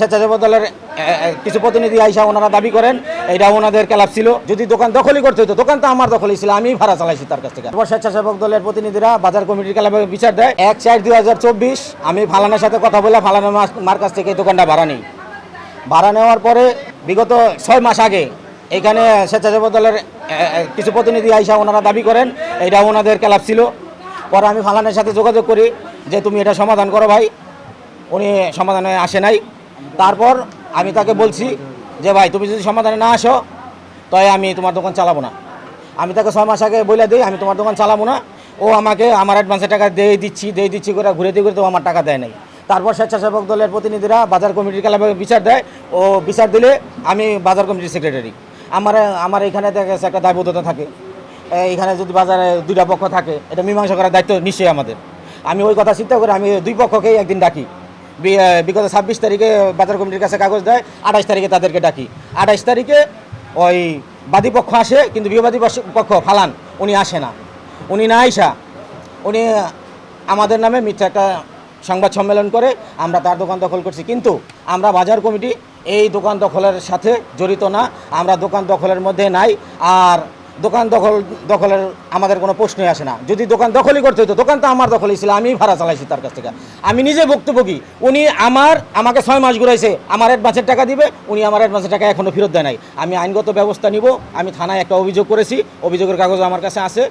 স্বেচ্ছাসেবক দলের কিছু প্রতিনিধি আইসা ওনারা দাবি করেন এটা ওনাদের ক্লাব ছিল। যদি দোকান দখলই করতে হতো দোকান তো আমার দখলই ছিল আমি ভাড়া চালাইছি তার কাছ থেকে। তারপর স্বেচ্ছাসেবক দলের প্রতিনিধিরা বাজার কমিটির ক্লাবে বিচার দেয়, এক চার দুই হাজার চব্বিশ, আমি ফালানের সাথে কথা বলে ফালানের মার কাছ থেকে দোকানটা ভাড়া নিই। ভাড়া নেওয়ার পরে বিগত ছয় মাস আগে এখানে স্বেচ্ছাসেবক দলের কিছু প্রতিনিধি আইসা ওনারা দাবি করেন এটা ওনাদের ক্লাব ছিল। পরে আমি ফালানের সাথে যোগাযোগ করি যে, তুমি এটা সমাধান করো ভাই। উনি সমাধানে আসে নাই। তারপর আমি তাকে বলছি যে, ভাই, তুমি যদি সমাধানে না আসো তাই আমি তোমার দোকান চালাবো না। আমি তাকে ছয় মাস আগে বলে দিই, আমি তোমার দোকান চালাবো না। ও আমাকে আমার অ্যাডভান্সের টাকা দিয়ে দিচ্ছি দিয়ে দিচ্ছি করে, ঘুরে দিয়ে ঘুরে তো আমার টাকা দেয় নাই। তারপর স্বেচ্ছাসেবক দলের প্রতিনিধিরা বাজার কমিটির ক্লাবে বিচার দেয়। ও বিচার দিলে আমি বাজার কমিটির সেক্রেটারি আমার আমার এখানে দেখা একটা দায়বদ্ধতা থাকে। এইখানে যদি বাজারে দুইটা পক্ষ থাকে, এটা মীমাংসা করার দায়িত্ব নিশ্চয়ই আমাদের। আমি ওই কথা চিন্তা করে আমি দুই পক্ষকেই একদিন ডাকি। বিগত ছাব্বিশ তারিখে বাজার কমিটির কাছে কাগজ দেয়, আঠাশ তারিখে তাদেরকে ডাকি। আঠাশ তারিখে ওই বাদী পক্ষ আসে, কিন্তু বিবাদী পক্ষ ফালান, উনি আসে না। উনি না আইসা, উনি আমাদের নামে মিথ্যা একটা সংবাদ সম্মেলন করে, আমরা তার দোকান দখল করছি। কিন্তু আমরা বাজার কমিটি এই দোকান দখলের সাথে জড়িত না, আমরা দোকান দখলের মধ্যে নাই, আর দোকান দখল, দখলের আমাদের কোনো প্রশ্নই আসে না। যদি দোকান দখলই করতে হতো দোকান তো আমার দখলই ছিল আমি ভাড়া চালাইছি তার কাছ থেকে। আমি নিজে ভুক্তভোগী, উনি আমার, আমাকে ছয় মাস ঘুরাইছে, আমার অ্যাডভান্সের টাকা দিবে, উনি আমার অ্যাডভান্সের টাকা এখনও ফেরত দেয় নাই। আমি আইনগত ব্যবস্থা নিব, আমি থানায় একটা অভিযোগ করেছি, অভিযোগের কাগজ আমার কাছে আছে।